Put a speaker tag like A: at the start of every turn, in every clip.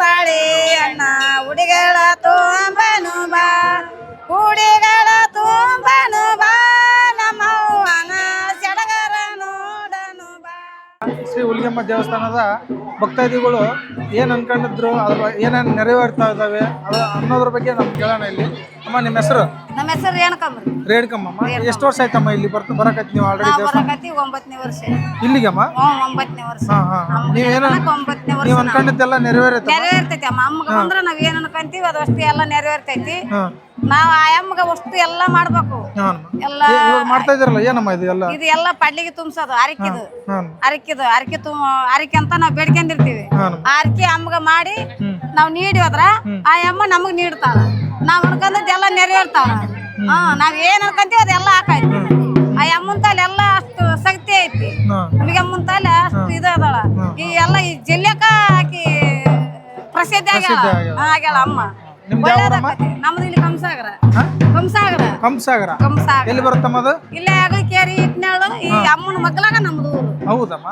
A: ಬಾಳಿ ಅಣ್ಣ, ಹುಡುಗಳ ತುಂಬನು ಬಾ, ಹುಡುಗಳ ತುಂಬನು ಬಾ ನಮ್ಮವ್ವನ ಸಡಗರ ನೋಡನು ಬಾ.
B: ಶ್ರೀ ಹುಲಿಗೆಮ್ಮ ದೇವಸ್ಥಾನದ ಭಕ್ತಾದಿಗಳು ಏನ್ ಅನ್ಕೊಂಡಿದ್ರು, ಅದ್ರ ಏನೇನು ನೆರವೇರ್ತಾ ಇದಾವೆ ಅದು ಅನ್ನೋದ್ರ ಬಗ್ಗೆ ನಮ್ಗೆ ಕೇಳೋಣ ಇಲ್ಲಿ. ಅಮ್ಮ, ನಿಮ್ಮ ಹೆಸರು?
A: ನಮ್ಮ ಹೆಸರು ರೇಣುಕಂಬ್ರಿ
B: ರೇಣುಕಮ್ಮ ಎಷ್ಟು ವರ್ಷ ಆಯ್ತಮ್ಮ ಇಲ್ಲಿ ಬರ್ತ ಬರಕತ್ತಿ ನೀವು ಆಲ್ರೆಡಿ
A: ನಾವು
B: ದೇವಸ್ಥಾನ?
A: ಬರಕತ್ತಿ ಒಂಬತ್ತನೇ ವರ್ಷ.
B: ಇಲ್ಲಿಗಮ್ಮ
A: ಹ್ಞೂ ಒಂಬತ್ತನೇ ವರ್ಷ.
B: ಹಾ ಹಾ ನೀವೇನ
A: ಜನಕ್ಕೆ ಒಂಬತ್ತನೇ ವರ್ಷ
B: ನೀವು
A: ನಾವು.
B: ಅನ್ಕೊಂಡಿದ್ದೆಲ್ಲ ನೆರವೇರುತ್ತೆ
A: ನೆರವೇರ್ತೈತಿ ಅಮ್ಮ. ಅಮ್ಮಗ ಬಂದ್ರ ನಾವ್ ಏನ್ ಅನ್ಕೊಂತೀವಿ ಅದು ಅಷ್ಟು ಎಲ್ಲ ನೆರವೇರ್ತೈತಿ.
B: ಹಾ.
A: ನಾವ್ ಆ ಅಮ್ಮಗ ಅಷ್ಟು ಎಲ್ಲ ಮಾಡ್ಬೇಕು.
B: ಹಾ
A: ಎಲ್ಲ
B: ಇವಾಗ ಮಾಡ್ತಾ ಇದ್ದೀರಲ್ಲ ಏನಮ್ಮ ಇದು ಎಲ್ಲ?
A: ಇದು ಎಲ್ಲ ಪಡ್ಲಿಗೆ ತುಂಬಿಸೋದು ಅರಿಕಿದು.
B: ಹಾಂ
A: ಅರಿಕಿದು ಅರಿಕೆ ತುಂಬ ಅರಿಕೆ ಅಂತ ನಾವ್ ಬೇಡ್ಕೊಂಡಿರ್ತೀವಿ.
B: ಹಾಂ
A: ಆ ಅರಿಕೆ ಅಮ್ಮಗ ಮಾಡಿ ನಾವ್ ನೀಡಿ ಹೋದ್ರ ಆ ಅಮ್ಮ ನಮಗ್ ನೀಡ್ತಾಳ. ನಾವ್ ಅನ್ಕೊಂಡದ್ ಎಲ್ಲ ನೆರವೇರ್ತಾಳ. ಹಾ ನಾವ್ ಏನ್ ಅನ್ಕೊಂತೀವಿ ಅದೆಲ್ಲ ಹಾಕೈತಿ ಆ ಅಮ್ಮನ ತಲೆ ಎಲ್ಲ ಅಷ್ಟು ಶಕ್ತಿ ಐತಿ. ನಮಗೆ ಅಮ್ಮನ್ ತಲೆ ಅಷ್ಟು ಇದು ಅದಾಳ. ಈ ಎಲ್ಲ ಈ ಜಿಲ್ಲೆಕ ಆಕಿ ಪ್ರಸಿದ್ಧ ಆಗ್ಯಾಳ.
B: ಆಗ್ಯಾಳ.
A: ಅಮ್ಮ.
B: ನಿಮ್ದು
A: ಇಲ್ಲಿ ಕಂಸಾಗರ ಕಂಸಾಗರ
B: ಕಂಸಾಗರ
A: ಕಂಸಾಗರ
B: ಎಲ್ಲಿ ಬರುತ್ತಮ್ಮ ಅದು?
A: ಇಲ್ಲೇ ಅಗಲಿಕೇರಿ ಇಟ್ನಾಳು ಈ ಅಮ್ಮನ ಮಕ್ಕಳಾಗ ನಮ್ದು ಊರು.
B: ಹೌದಮ್ಮ.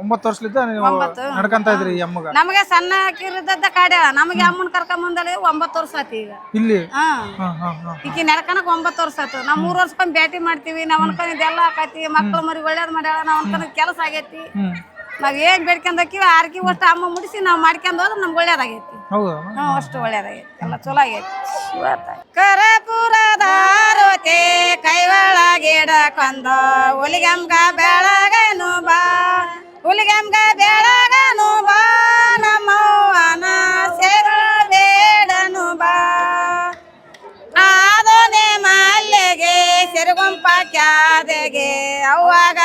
B: ಒಂಬತ್ತು ವರ್ಷಲಿದ್ದ ನೀವು
A: ಒಂಬತ್ತು.
B: ನಡ್ಕಂತ ಇದ್ರಿ ಈ ಅಮ್ಮಗ?
A: ನಮಗೆ ಸಣ್ಣ ಕಿರಿದದ್ದ ಕಾಡ್ಯಾಳ. ನಮಗೆ ಅಮ್ಮನ ಕರ್ಕೊಂಡ್ ಬಂದಳಿ ಒಂಬತ್ತು ವರ್ಷ ಆತಿ ಈಗ.
B: ಇಲ್ಲಿ?
A: ಹಾ.
B: ಹಾ ಹಾ ಹಾ.
A: ಈಕಿ ನಡ್ಕನಕ್ ಒಂಬತ್ತು ವರ್ಷ ಆತು ನಾವು ಮೂರ್ ವರ್ಷಕ್ಕೊಮ್ಮೆ ಭೇಟಿ ಮಾಡ್ತೀವಿ. ನಾವ್ ಅನ್ಕೊಂಡಿದ್ ಎಲ್ಲ ಆಕತಿ. ಮಕ್ಳು ಮರಿ ಒಳ್ಳೇದ್ ಮಾಡ್ಯಾಳ. ನಾವ್ ಅನ್ಕೊಂಡ್ ಕೆಲಸ ಆಗೈತಿ.
B: ಹ್ಮ್.
A: ನಾವ್ ಏನ್ ಬೇಡ್ಕೊಂಡೋಕಿವಿ ಆರ್ಕಿ ಒಟ್ಟು ಅಮ್ಮ ಮುಡಿಸಿ ನಾವ್ ಮಾಡ್ಕೊಂಡ್ ಹೋದ್ರೆ ನಮ್ಗೆ ಒಳ್ಳೇದಾಗೈತಿ.
B: ಹೌದಮ್ಮ?
A: ಅಷ್ಟು ಒಳ್ಳೇದಾಗೈತಿ. ಎಲ್ಲ ಚಲೋ ಆಗೈತಿ. ಕರಪುರದಾರೋತೆ ಕೈವಳ ಗಿಡ ಕೊಂದು ಹುಲಿಗಮ್ಗ ಬೆಳಗನು ಬಾ. ಹುಲಿಗಮ್ಗ ಬೆಳಗನು ಬಾ. ನಮ್ಮವ್ವನ ಸೇರು ಬೇಡನು ಬಾ. ಆದೋನೆ ಮಲ್ಲಿಗೆ, ಸಿರುಗುಂಪ ಕ್ಯಾದೆಗೆ ಅವಾಗ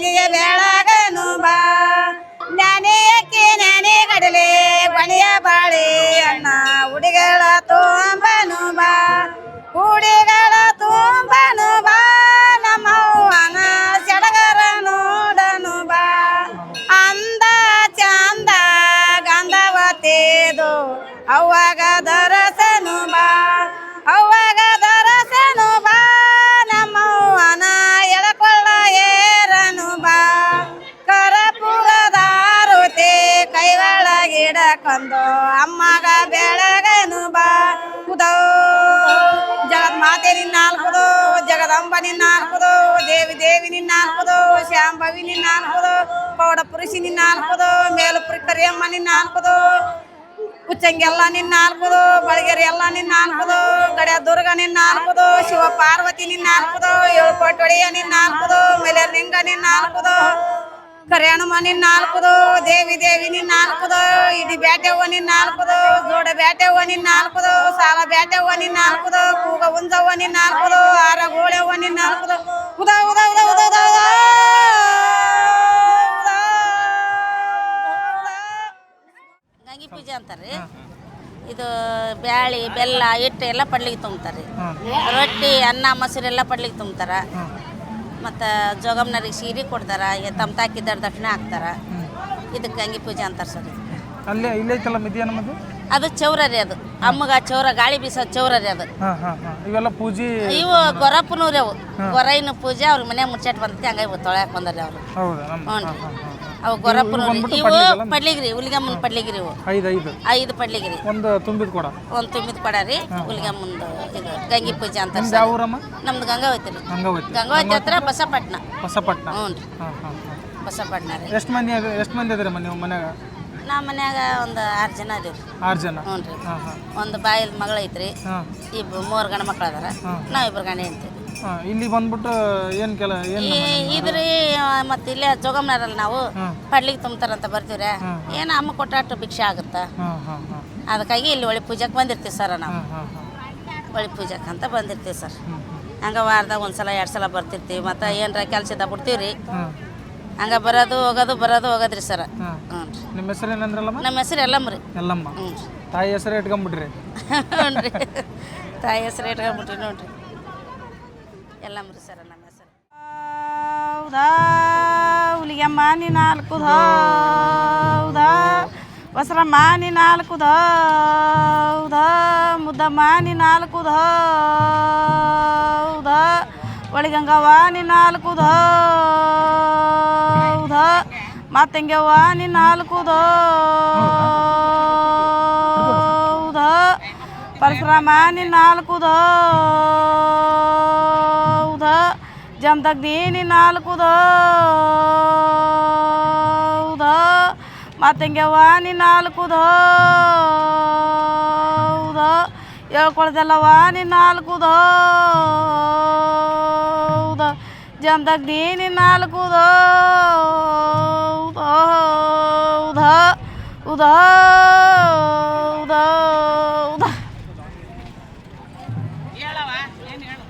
A: ಮಾತಂಗಿಗೆ ಬೆಳಗನು ಒಳಗಿಡ ಅಮ್ಮಗ ಬೆಳಗನು ಬಾ ಕುದೋ ಜಗತ್ ಮಾತೆ ನಿನ್ನ ಅನ್ಕುದು ಜಗದಂಬ ನಿನ್ನ ದೇವಿ ದೇವಿ ನಿನ್ನ ಅನ್ಕುದು ಶಾಂಭವಿ ನಿನ್ನ ಅನ್ಕುದು ಪೌಡ ಪುರುಷಿ ನಿನ್ನ ಅನ್ಕುದು ಮೇಲು ಕರಿಯಮ್ಮ ನಿನ್ನ ಅನ್ಕುದು ಉಚ್ಚಂಗೆಲ್ಲ ನಿನ್ನ ಅನ್ಕುದು ಬಳಗೆರೆ ಎಲ್ಲ ನಿನ್ನ ಅನ್ಕುದು ಗಡಿಯ ದುರ್ಗ ನಿನ್ನ ಶಿವ ಪಾರ್ವತಿ ನಿನ್ನ ಏಳು ಕೊಟ್ಟೊಡೆಯ ನಿನ್ನ ಅನ್ಕುದು ಮೇಲೆ ಲಿಂಗ ನಿನ್ನ ಕರ್ಯಾಣಮ್ಮ ನಿನ್ ಅನ್ಕುದು ದೇವಿ ದೇವಿ ನಿನ್ ನಾಲ್ಕದು ಇಡಿ ಬ್ಯಾಟೆವ್ವ ನಿನ್ನ ನಾಲ್ಕದು ಜೋಡ ಬ್ಯಾಟೆವ್ವ ನಿನ್ನ ನಾಲ್ಕದು ಸಾಲ ಬ್ಯಾಟೆವ್ವ ನಿನ್ನ ನಾಲ್ಕದು ಕೂಗ ಉಂಜವ್ವ ನಿನ್ನ ನಾಲ್ಕದು ಆರ ಗೋಳೆವ್ವ ನಿನ್ನ ನಾಲ್ಕದು. ಉದ ಉದ ಉದ ಉದ ಉದ ಉದ
C: ಗಂಗಿ ಪೂಜೆ ಅಂತಾರೆ ಇದು ಬ್ಯಾಳಿ ಬೆಲ್ಲ ಹಿಟ್ಟು ಎಲ್ಲ ಪಡ್ಲಿಕ್ಕೆ ತುಂಬ್ತಾರೆ ರೊಟ್ಟಿ ಅನ್ನ ಮೊಸರು ಎಲ್ಲ ಪಡ್ಲಿಕ್ಕೆ ತುಂಬ್ತಾರ ಮತ್ತು ಜೋಗಮ್ಮನವ್ರಿಗೆ ಸೀರೆ ಕೊಡ್ತಾರೆ ತಮ್ಮ ತಾಕಿದ್ದಾರೆ ದಕ್ಷಿಣ ಹಾಕ್ತಾರೆ ಇದಕ್ಕೆ ಗಂಗಿ ಪೂಜೆ ಅಂತಾರೆ ಸರ್.
B: ಅಲ್ಲೇ ಇಲ್ಲೇ ಐತಲ್ಲ ಮಿದಿಯ ನಮ್ಮದು?
C: ಅದು ಚೌರ ರೀ ಅದು. ಅಮ್ಮಗ ಚೌರ ಗಾಳಿ ಬೀಸೋ ಚೌರ ರೀ ಅದು
B: ಇವೆಲ್ಲ ಪೂಜೆ
C: ಇವು ಗೊರಪ್ಪನೂರಿ ಅವು. ಗೊರೈನ ಪೂಜೆ ಅವ್ರ ಮನೆ ಮುಚ್ಚಟ್ ಬಂದೈತಿ ಹಂಗಾಗಿ ತೊಳ್ಯಾಕ ಬಂದಾರೆ ಅವರು. ಹ್ಞೂ ರೀ ಅವು
B: ಗೊರಪ್ಪನ
C: ಇವು? ಪಡ್ಲಿಗ್ರಿ ಹುಲಿಗಮ್ಮನ ಪಡ್ಲಿಗ್ರಿ ಇವು.
B: ಐದು ಐದು
C: ಐದು ಪಡ್ಲಿಗ್ರಿ
B: ಒಂದು ತುಂಬಿದ ಕೊಡ.
C: ಒಂದು ತುಂಬಿದ ಕೊಡ ರೀ ಹುಲಿಗಮ್ಮನ ಇದು ಗಂಗಿ ಪೂಜೆ ಅಂತಾರೆ
B: ನಿಮ್ದು
C: ಗಂಗಾವತಿ ರೀ.
B: ಗಂಗಾವತಿ.
C: ಗಂಗಾವತಿ ಹತ್ರ ಬಸಪಟ್ನ.
B: ಬಸಪಟ್ಟಣ
C: ಹ್ಞೂ ರೀ. ಬಸಪಟ್ನ ರೀ.
B: ಎಷ್ಟು ಮಂದಿ ಎಷ್ಟು ಮಂದಿ ಅದ್ರಮ್ಮ ನೀವು ಮನ್ಯಾಗ?
C: ನಮ್ಮ ಮನ್ಯಾಗ ಒಂದು ಆರು ಜನ ಅದೀವಿ ರೀ
B: ಆರು ಜನ?
C: ಹ್ಞೂ ರೀ. ಒಂದು ಬಾಯಿಲ್ ಮಗಳು ಐತ್ರಿ ಇಬ್ಬರು ಮೂರು ಗಂಡ ಮಕ್ಳು ಅದಾರ ನಾವಿಬ್ರು ಗಂಡ ಹೆಂಡ್ತೀವಿ
B: ಇಲ್ಲಿ ಬಂದ್ಬಿಟ್ಟು ಏನು ಕೆಲ ಏನು
C: ಇದ್ರಿ ಮತ್ತೆ ಇಲ್ಲೇ ಜೋಗಮ್ನಾರಲ್ಲಿ ನಾವು ಪಡ್ಲಿಗೆ ತುಂಬ್ತಾರಂತ ಬರ್ತೀವ್ರೆ ಏನು ಅಮ್ಮ ಕೊಟ್ಟಾಟ ಭಿಕ್ಷೆ ಆಗುತ್ತ? ಅದಕ್ಕಾಗಿ ಇಲ್ಲಿ ಒಳ್ಳೆ ಪೂಜೆಗೆ ಬಂದಿರ್ತೀವಿ ಸರ್ ನಾವು. ಒಳ್ಳೆ ಪೂಜೆಗೆ ಅಂತ ಬಂದಿರ್ತೀವಿ ಸರ್. ಹಂಗೆ ವಾರದಾಗ ಒಂದು ಸಲ ಎರಡು ಸಲ ಬರ್ತಿರ್ತೀವಿ. ಮತ್ತು ಏನರ ಕೆಲ್ಸ ಬಿಡ್ತೀವಿ ರೀ ಹಂಗೆ ಬರೋದು ಹೋಗೋದು ಬರೋದು ಹೋಗೋದ್ರಿ ಸರ್. ಹ್ಞೂ ರೀ.
B: ನಿಮ್ಮ ಹೆಸರು ಏನಂದ್ರಲ್ಲಮ್ಮ
C: ನಮ್ಮ ಹೆಸರು ಎಲ್ಲಮ್ಮ ರೀ.
B: ಎಲ್ಲಮ್ಮ.
C: ಹ್ಞೂ
B: ತಾಯಿ ಹೆಸರು ಇಟ್ಕೊಂಬಿಟ್ರಿ.
C: ಹ್ಞೂ ರೀ. ತಾಯಿ ಹೆಸರು ಇಟ್ಕೊಂಡ್ಬಿಟ್ರಿ ನೋಡ್ರಿ. ಎಲ್ಲಮ್ಮ ರೀ ಸರ್ ನಮ್ಮ ಹೆಸರು.
A: ಹೌದಾ, ಹುಲಿಗೆಮ್ಮ, ನೀ ನಾಲ್ಕು ಹೌದಾ,
C: ಬಸರಮ್ಮ, ನೀ ನಾಲ್ಕು ದೌದ ಮುದ್ದಮ್ಮ, ನೀ ನಾಲ್ಕು ದೌದ ಒಳಿಗಂಗವ್ವ, ನೀ ನಾಲ್ಕು ದೌದ ಮಾತಂಗ್ಯವ್ವ, ನೀ ನಾಲ್ಕು ದೌದ ಪರಶುರಾಮ ನೀ ನಾಲ್ಕು ದೌದ ಜಮದಗ್ನಿ ನೀ ನಾಲ್ಕು ದೌದ ಮತ್ತಂಗ್ಯವ್ವ ನೀ ನಾಲ್ಕು ದೌದ ಹೇಳ್ಕೊಳ್ದಲ್ಲವ್ವ ನೀ ನಾಲ್ಕು ದೌದ ಜಮದಗ್ನಿ ನೀ ನಾಲ್ಕು ದೌದ ಉದ. ಉದ ಉದ ಉದ
D: ಹೇಳವ ಏನು ಹೇಳು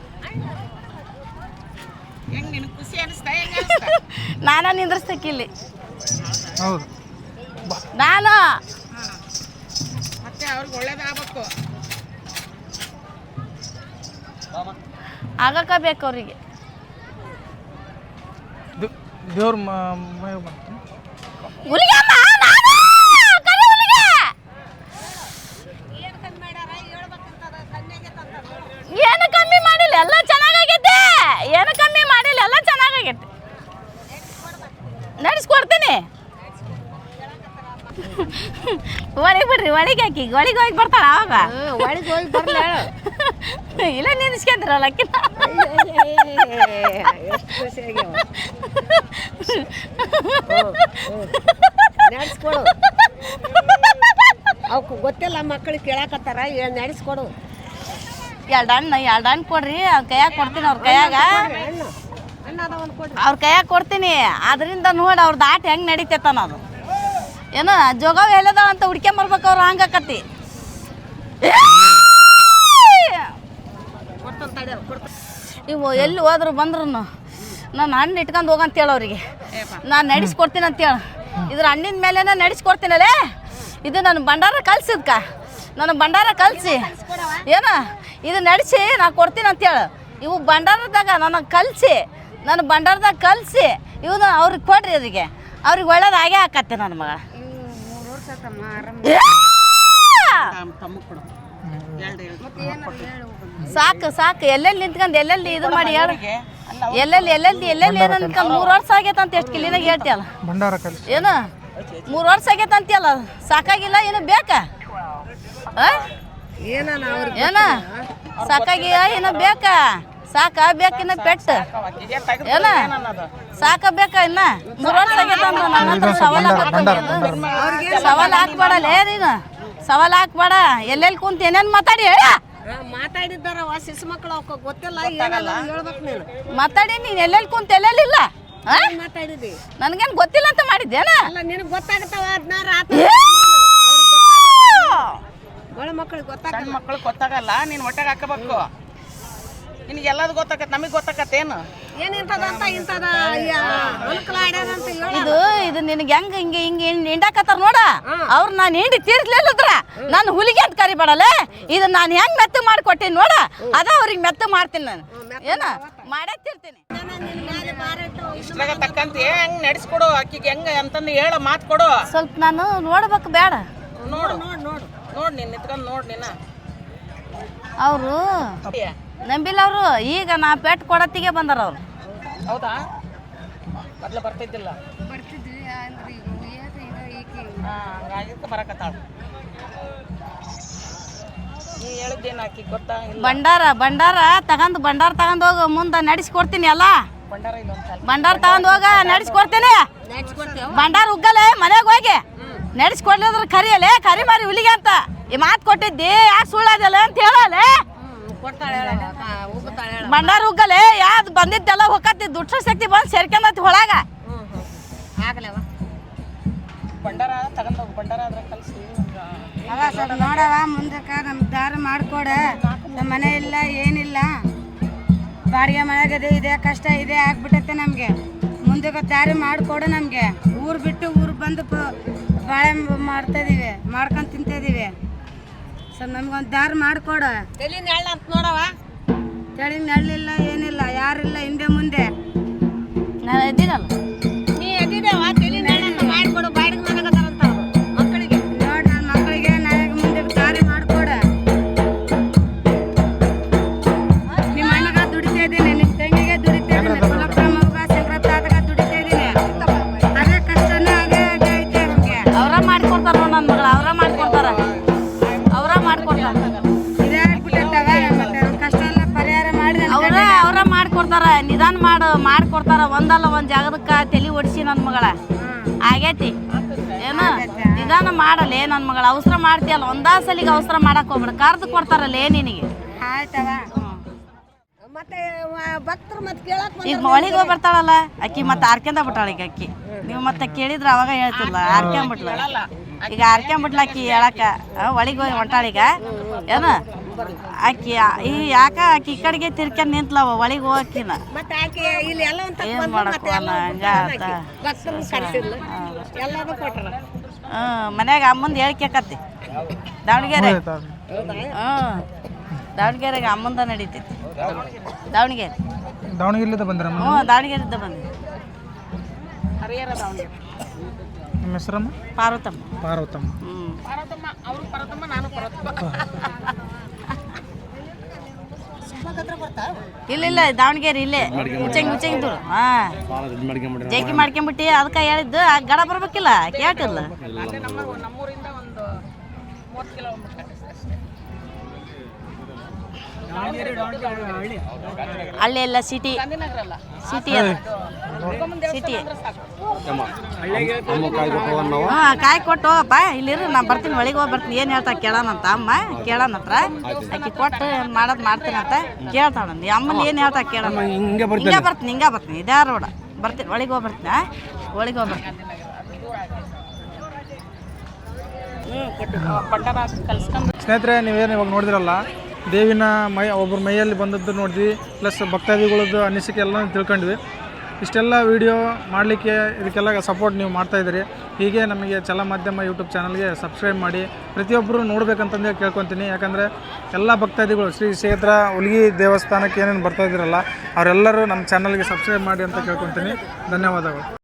D: ಹೆಂಗ್ ನಿನಗೆ ಖುಷಿ ಅನಿಸ್ತಾ ಹೆಂಗ ಅನಿಸ್ತಾ?
C: ನಾನ ನಿಂದ್ರಸ್ತಕ್ಕಿಲ್ಲಿ
B: ಹೌದು.
C: ನಾನು.
D: ಮತ್ತೆ ಅವ್ರಿಗೆ ಒಳ್ಳೇದಾಗಬೇಕು.
C: ಆಗಕ್ಕ ಬೇಕು ಅವರಿಗೆ.
B: ದೇವ್ರ ಮೈ ಬಂತು
C: ಹುಲಿಗಮ್ಮ ನಾನು ಕರಿ ಹುಲಿಗೆ ಏನು ಕಮ್ಮಿ ಮಾಡಿಲ್ಲ ಎಲ್ಲ ಚೆನ್ನಾಗೈತೆ ಏನು ಕಮ್ಮಿ ಮಾಡಿಲ್ಲ ಎಲ್ಲ ಚೆನ್ನಾಗೈತೆ ನಡೆಸ್ಕೊಡ್ತೀನಿ ಒಳಗೆ ಬಿಡ್ರಿ ಒಳಗೆ ಹೋಗಿ ಬರ್ತಾಳ ಅವಾಗ.
A: ಒಳಗೆ ಹೋಗಿ ಬರ್ಲ
C: ಇಲ್ಲ
A: ಎಷ್ಟು ಖುಷಿ ನಡೆಸ್ಕೊಡು ಅವಕ್ಕೆ ಗೊತ್ತಿಲ್ಲ ಮಕ್ಕಳು ಕೇಳಾಕತ್ತಾರ ನಡೆಸ್ಕೊಡು
C: ಎರಡು ಹಣ್ಣು ಎರಡು ಹಣ್ಣು ಕೊಡ್ರಿ ಅವ್ರ ಕೈಯಾಗ ಕೊಡ್ತೀನಿ ಅವ್ರ ಕೈಯಾಗ ಅವ್ರ ಕೈಯಾಗ ಕೊಡ್ತೀನಿ ಅದರಿಂದ ನೋಡಿ ಅವ್ರ ದಾಟ ಹೆಂಗೆ ನಡೀತೈತ ಅದು ಏನೋ ಜೋಗಾವ್ ಎಲ್ಲದಾವ ಅಂತ ಹುಡ್ಕೊಂಬರ್ಬೇಕು ಅವ್ರು ಹಂಗಾಕತಿ ಇವು ಎಲ್ಲಿ ಹೋದ್ರು ಬಂದ್ರು ನಾನು ಹಣ್ಣು ಇಟ್ಕೊಂಡು ಹೋಗಂತೇಳಿ ಅವ್ರಿಗೆ. ನಾನು ನಡೆಸ್ಕೊಡ್ತೀನಿ ಹೇಳ. ಇದ್ರ ಹಣ್ಣಿನ ಮೇಲೆ ನಡೆಸ್ಕೊಡ್ತೀನಲ್ಲೇ? ಇದು ನನ್ನ ಭಂಡಾರ ಕಲ್ಸಿದ್ಕ. ನನ್ನ ಭಂಡಾರ ಕಲಿಸಿ. ಏನು? ಇದು ನಡೆಸಿ ನಾ ಕೊಡ್ತೀನಿ ಅಂತೇಳಿ ಇವು ಭಂಡಾರದಾಗ ನನಗೆ ಕಲಿಸಿ. ನನ್ನ ಭಂಡಾರದಾಗ ಕಲಿಸಿ. ಇವನು ಅವ್ರಿಗೆ ಕೊಡ್ರಿ ಅದಕ್ಕೆ ಅವ್ರಿಗೆ ಒಳ್ಳೇದಾಗೇ ಆಕತ್ತೆ ನನ್ನ ಮಗ. ಸಾಕು ಸಾಕು. ಎಲ್ಲೆಲ್ಲಿ ನಿಂತ್ಕೊಂಡು ಎಲ್ಲೆಲ್ಲಿ ಇದು ಮಾಡಿ ಹೇಳು ಎಲ್ಲೆಲ್ಲಿ ಎಲ್ಲೆಲ್ಲಿ ಎಲ್ಲೆಲ್ಲಿ ಏನು ಮೂರು ವರ್ಷ ಆಗೈತೆ ಅಂತ ಎಷ್ಟು ಕಿಲಿನಾಗ ಹೇಳ್ತಿಯಲ್ಲ? ಏನು? ಮೂರು ವರ್ಷ ಆಗೈತೆ ಅಂತೀಯಲ್ಲ ಸಾಕಾಗಿಲ್ಲ? ಏನು ಬೇಕಾ?
A: ಏನ ಸಾಕಾಗಿಯ
C: ಏನ? ಸಾಕಾಗಿ ಏನು ಬೇಕಾ? ಸಾಕ ಬೇಕಿನ್ನ ಪೆಟ್ಟು. ಏನ? ಸಾಕ ಬೇಕಾ ಇನ್ನ? ಮೂರು ವರ್ಷ ಆಗೈತೆ ಅಂದ ನನ್ನ ಹತ್ರ ಸವಾಲ್ ಹಾಕತ್ತ ಸವಾಲ್ ಹಾಕ್ಬೇಡಲೇ ನೀನು. ಸವಾಲ್ ಹಾಕ್ಬೇಡ. ಎಲ್ಲೆಲ್ಲಿ ಕುಂತ ಏನೇನು ಮಾತಾಡಿ ಹೇಳ.
A: ಮಾತಾಡಿದ್ದಾರ ಶಿಶು ಮಕ್ಕಳು ಅವಕ್ಕೆ ಗೊತ್ತಿಲ್ಲ ಏನಲ್ಲ ಹೇಳ್ಬೇಕು ನೀನು.
C: ಮಾತಾಡಿ ನೀನು ಎಲ್ಲೆಲ್ಲಿ ಕುಂತ ಎಲ್ಲೆಲ್ಲಿ ಇಲ್ಲ?
A: ಮಾತಾಡಿದಿ?
C: ನನಗೇನು ಗೊತ್ತಿಲ್ಲ ಅಂತ ಮಾಡಿದ್ದೇನ
A: ಅಲ್ಲ ನಿನಗೆ ಗೊತ್ತಾಗತ್ತವ? ಅದನ್ನ ರಾತ ಒಳ ಮಕ್ಕಳಿಗೆ ಗೊತ್ತಾಗ
D: ಸಣ್ಣ ಮಕ್ಕಳು ಗೊತ್ತಾಗಲ್ಲ ನೀನು ಹೊಟ್ಟೆಗೆ ಹಾಕಬೇಕು. ನಿನಗೆ ಎಲ್ಲದು ಗೊತ್ತಾಗತ್ತೆ ನಮಗೆ ಗೊತ್ತಾಗತ್ತೇನು
A: ಏನಿರ್ತದ ಅಂತ ಇಂಥದ ಅಂತ ಹೇಳ.
C: ಇದು ಇದು ನಿನಗೆ ಹೆಂಗ ಹಿಂಗೆ ಹಿಂಗೆ ಹಿಂಡಾಕತ್ತಾರ ನೋಡ? ಅವ್ರು ನಾನು ಹಿಂಡಿ ತೀರ್ಸ್ಲಿಲ್ಲದ್ರ ನಾನು ಹುಲಿಗೆ ಅಂತ ಕರಿಬೇಡಲ್ಲ? ಇದು ನಾನು ಹೆಂಗ್ ಮೆತ್ತ ಮಾಡ್ಕೊಟ್ಟೀನಿ ನೋಡ? ಅದ ಅವ್ರಿಗೆ ಮೆತ್ತ ಮಾಡ್ತೀನಿ ನಾನು. ಏನ? ಮಾಡೇ ತಿರ್ತೀನಿ.
D: ಇಷ್ಟ್ರಾಗ ತಕ್ಕಂತೆ ಹೆಂಗ್ ನಡೆಸ್ಕೊಡು ಅಕ್ಕಿಗೆ ಹೆಂಗ ಅಂತಂದು ಹೇಳೋ ಮಾತು ಕೊಡು.
C: ಸ್ವಲ್ಪ ನಾನು ನೋಡ್ಬೇಕು ಬೇಡ.
D: ನೋಡು ನೋಡು ನೋಡು ನೋಡು ನೀನು ನಿಂತ್ಕೊಂಡು ನೋಡು ನಿನ್ನ
C: ಅವರು ನಂಬಿಲ್ಲ ಅವರು ಈಗ ನಾ ಪೆಟ್ ಕೊಡತ್ತಿಗೆ ಬಂದಾರ ಅವ್ರು.
D: ಹೌದಾ? ಮೊದ್ಲು ಬರ್ತಿದ್ದಿಲ್ಲ. ಬರಕತ್ತಾಳ ಹೇಳಿದ್ದೇನು ಆಕಿ ಗೊತ್ತಾ? ಇಲ್ಲ.
C: ಭಂಡಾರ ಭಂಡಾರ ತಗೊಂಡು ಭಂಡಾರ ತಗೊಂಡು ಹೋಗು ಮುಂದೆ ನಡೆಸ್ಕೊಡ್ತೀನಿ ಎಲ್ಲ.
D: ಬಂಡಾರ ಇಲ್ಲೊಂದು ಸಾಲ
C: ಭಂಡಾರ ತಗೊಂಡು ಹೋಗ ನಡೆಸ್ಕೊಡ್ತೀನಿ ಭಂಡಾರ ಉಗ್ಗಲೆ ಮನೆಗೆ ಹೋಗಿ. ನಡೆಸ್ಕೊಡ್ಲಿದ್ರ ಕರಿಯಲೆ ಕರಿ ಮಾರಿ ಹುಲಿಗೆ ಅಂತ. ಈ ಮಾತು ಕೊಟ್ಟಿದ್ದಿ ಯಾಕೆ ಸುಳ್ಳಾದಲ್ಲ ಅಂತ ಹೇಳಲೆ. ಭಂಡಾರ ಉಗ್ಗಲೆ ಯಾವ್ದು ಬಂದಿದ್ದೆಲ್ಲ ಹೋಗತ್ತಿ ದುಷ್ಟ ಶಕ್ತಿ ಬಂದು ಸೇರ್ಕೊಂಡತಿ ಒಳಗ
A: ಅವ ಸ್ವಲ್ಪ ನೋಡವ ಮುಂದಕ್ಕ ನಮ್ ದಾರ ಮಾಡ್ಕೊಡ. ನಮ್ಮ ಮನೆ ಇಲ್ಲ ಏನಿಲ್ಲ. ಬಾಡಿಗೆ ಮನೆಗದೆ ಇದೆ ಕಷ್ಟ ಇದೆ ಆಗ್ಬಿಟ್ಟೈತೆ ನಮಗೆ. ಮುಂದಕ್ಕೆ ದಾರಿ ಮಾಡಿಕೊಡು ನಮಗೆ. ಊರು ಬಿಟ್ಟು ಊರು ಬಂದು ಬಾಳೆ ಮಾಡ್ತಾ ಇದೀವಿ ಮಾಡ್ಕೊಂಡು ತಿಂತಾ ಇದೀವಿ. ಸ್ವಲ್ಪ ನಮ್ಗೊಂದು ದಾರಿ ಮಾಡಿಕೊಡು. ತಲೆ ನೆಳ್ಳ ಅಂತ ನೋಡವ ತಲೆ ನೆಳ್ಳಿಲ್ಲ ಏನಿಲ್ಲ ಯಾರಿಲ್ಲ ಹಿಂದೆ ಮುಂದೆ.
C: ನಾನು ಇದ್ದೀನಲ್ಲ
A: ನೀ ಎದ್ದಿದ್ದೇವ?
C: ಮಾಡ್ಕೊಡ್ತಾರ ಒಂದಲ್ಲ ಒಂದ್ ಜಾಗದಕ್ಕ ತಲೆ ಓಡಿಸಿ ನನ್ನ ಮಗಳ. ಆಗೈತಿ? ಏನ? ನಿಧಾನ ಮಾಡಲೇ ನನ್ನ ಮಗಳ. ಅವಸರ ಮಾಡ್ತೀಯಲ್ಲ ಒಂದಾ ಸಲಿಗೆ ಅವಸರ ಮಾಡಕ್ ಹೋಗ್ಬೇಡ. ಕರ್ದು ಕೊಡ್ತಾರಲ್ಲೇ ನಿನಗೆ.
A: ಆಯ್ತವ. ಮತ್ತೆ ಭಕ್ತರು ಮತ್ತೆ ಕೇಳಕ್
C: ಈಗ ಒಳಗೆ ಹೋಗಿ ಬರ್ತಾಳಲ್ಲ? ಅಕ್ಕಿ ಮತ್ತೆ ಆರ್ಕೆಂದ ಬಿಟ್ಟಾಳ ಈಗ ಅಕ್ಕಿ. ನೀವು ಮತ್ತೆ ಕೇಳಿದ್ರ ಅವಾಗ ಹೇಳ್ತಿಲ್ಲ ಆರ್ಕೊಂಬಿಟ್ಲ ಈಗ ಆರ್ಕೊಂಬಿಟ್ಲ ಅಕ್ಕಿ ಹೇಳಕ ಒಳಗೆ ಹೋಗಿ ಹೊಂಟಾಳೀಗ ಏನು? ಅಕ್ಕಿ ಈ ಯಾಕ ಆಕಿ ಈ ಕಡೆಗೆ ತಿರ್ಕೊಂಡ್ ನಿಂತ್ಲವ ಒಳಗೆ ಹೋಗಕ್ಕಿನ
A: ಮತ್ತೆ ಆಕೆ ಇಲ್ಲಿ ಎಲ್ಲ ಅಂತ
C: ಏನ್ ಮಾಡಕ್ ಹಂಗ ಆತ
A: ಭಕ್ತರು ಕರೆಸಿಲ್ಲ ಎಲ್ಲಾನು ಕೊಟ್ರ.
C: ಹ್ಮ್ ಮನ್ಯಾಗ ಅಮ್ಮಂದು ಹೇಳ್ಕೇಕತ್ತಿ ದಾವಣಗೆರೆ. ಹ್ಮ್ ದಾವಣಗೆರೆಗೆ ಅಮ್ಮಂದ ನಡೀತೈತಿ. ದಾವಣಗೆರೆ.
B: ದಾವಣಗೆರೆಲಿಂದ ಬಂದಿರಮ್ಮ
C: ಹ್ಞೂ ದಾವಣಗೆರೆಯಿಂದ ಬಂದೆ
D: ಹರಿಹರ ದಾವಣಗೆರೆ.
B: ನಿಮ್ಮ ಹೆಸರಮ್ಮ?
C: ಪಾರ್ವತಮ್ಮ.
B: ಪಾರ್ವತಮ್ಮ.
C: ಹ್ಞೂ
D: ಪಾರ್ವತಮ್ಮ ಅವರು ಪಾರ್ವತಮ್ಮ ನಾನು ಪರತಮ್ಮ
C: ಇಲ್ಲ ಇಲ್ಲ ದಾವಣಗೆರೆ ಇಲ್ಲೇ. ಉಚ್ಚಂಗ್ ಉಚ್ಚಂಗ್ ದೂರ ಜೇಕಿ ಜೈಕಿ ಮಾಡ್ಕೊಂಬಿಟ್ಟಿ ಅದಕ್ಕೆ ಹೇಳಿದ್ದು ಆ ಗಡ ಬರ್ಬೇಕಿಲ್ಲ
D: ಕಿಲೋಮೀಟರ್
C: ಹಳ್ಳಿ. ಎಲ್ಲ ಸಿಟಿ ಸಿಟಿ ಅದ ಸಿಟಿ ಹಾಂ. ಕಾಯಿ ಕೊಟ್ಟು ಅಪ್ಪ ಇಲ್ಲಿರು ನಾ ಬರ್ತೀನಿ ಒಳಗೆ ಹೋಗಿ ಬರ್ತೀನಿ. ಏನು ಹೇಳ್ತಾ ಕೇಳೋಣಂತ ಅಮ್ಮ? ಕೇಳೋಣ ಹತ್ರ. ಆಕಿ ಕೊಟ್ಟು ಮಾಡೋದು ಮಾಡ್ತೀನಂತ ಅಂತ ಕೇಳ್ತಾಳ ನೀ ಅಮ್ಮನ ಏನು ಹೇಳ್ತಾ ಕೇಳೋಣ?
B: ಹಿಂಗೆ
C: ಹಿಂಗೆ ಬರ್ತೀನಿ ಹಿಂಗೆ ಬರ್ತೀನಿ. ಇದೇ ರೋಡ. ಬರ್ತೀನಿ ಒಳಗೆ ಹೋಗಿ ಬರ್ತೀನಿ? ಒಳಗೆ ಹೋಗಿ ಬರ್ತೀನಿ.
B: ಸ್ನೇಹಿತರೆ ನೀವೇನು ಇವಾಗ ನೋಡಿದ್ರಲ್ಲ ದೇವಿನ ಮೈ ಒಬ್ಬರ ಮೈಯಲ್ಲಿ ಬಂದದ್ದು ನೋಡಿದ್ವಿ ಪ್ಲಸ್ ಭಕ್ತಾದಿಗಳದ್ದು ಅನಿಸಿಕೆ ಎಲ್ಲ ತಿಳ್ಕೊಂಡ್ವಿ ಇಷ್ಟೆಲ್ಲ ವಿಡಿಯೋ ಮಾಡಲಿಕ್ಕೆ ಇದಕ್ಕೆಲ್ಲ ಸಪೋರ್ಟ್ ನೀವು ಮಾಡ್ತಾಯಿದ್ದೀರಿ ಹೀಗೆ ನಮಗೆ ಚಲ ಮಾಧ್ಯಮ ಯೂಟ್ಯೂಬ್ ಚಾನಲ್ಗೆ ಸಬ್ಸ್ಕ್ರೈಬ್ ಮಾಡಿ ಪ್ರತಿಯೊಬ್ಬರು ನೋಡ್ಬೇಕಂತಂದೇ ಕೇಳ್ಕೊತೀನಿ. ಯಾಕಂದರೆ ಎಲ್ಲ ಭಕ್ತಾದಿಗಳು ಶ್ರೀ ಕ್ಷೇತ್ರ ಹುಲಿಗಿ ದೇವಸ್ಥಾನಕ್ಕೆ ಏನೇನು ಬರ್ತಾ ಇದ್ದೀರಲ್ಲ, ಅವರೆಲ್ಲರೂ ನಮ್ಮ ಚಾನಲ್ಗೆ ಸಬ್ಸ್ಕ್ರೈಬ್ ಮಾಡಿ ಅಂತ ಕೇಳ್ಕೊತೀನಿ. ಧನ್ಯವಾದಗಳು.